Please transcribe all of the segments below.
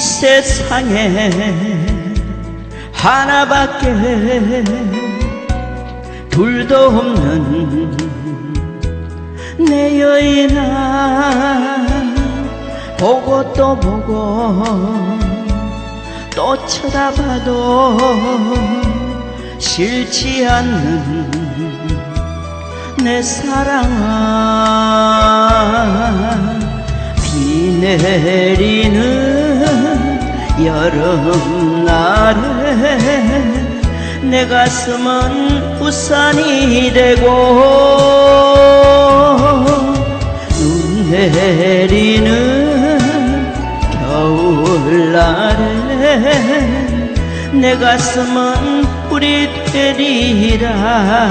세상에 하나밖에 둘도 없는 내 여인아 보고 또 보고 또 쳐다봐도 싫지 않는 내 사랑아 비 내리는 여름날에 내 가슴은 우산이 되고 눈 내리는 겨울날에 내 가슴은 불이 되리라.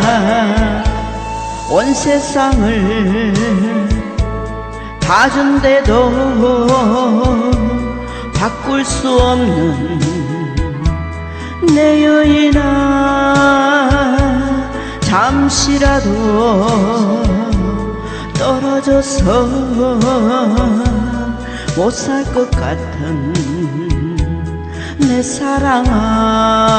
온 세상을 다 준대도 바꿀 수 없는 내 여인아 잠시라도 떨어져서 못 살 것 같은 내 사랑아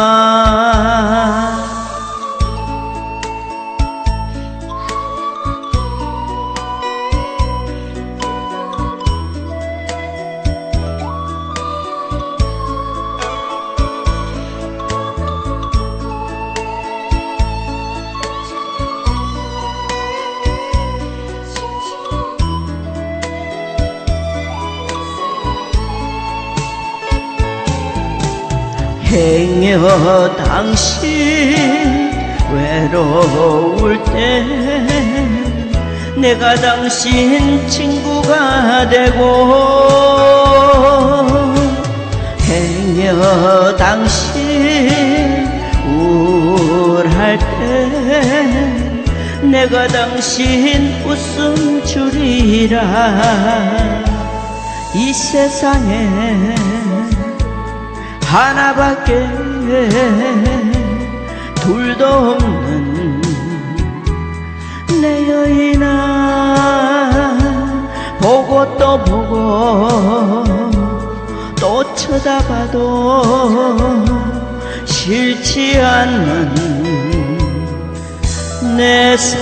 행여 당신 외로울 때 내가 당신 친구가 되고 행여 당신 우울할 때 내가 당신 웃음 주리라 이 세상에 하나밖에 둘도 없는 내 여인아 보고 또 보고 또 쳐다봐도 싫지 않는 내 사랑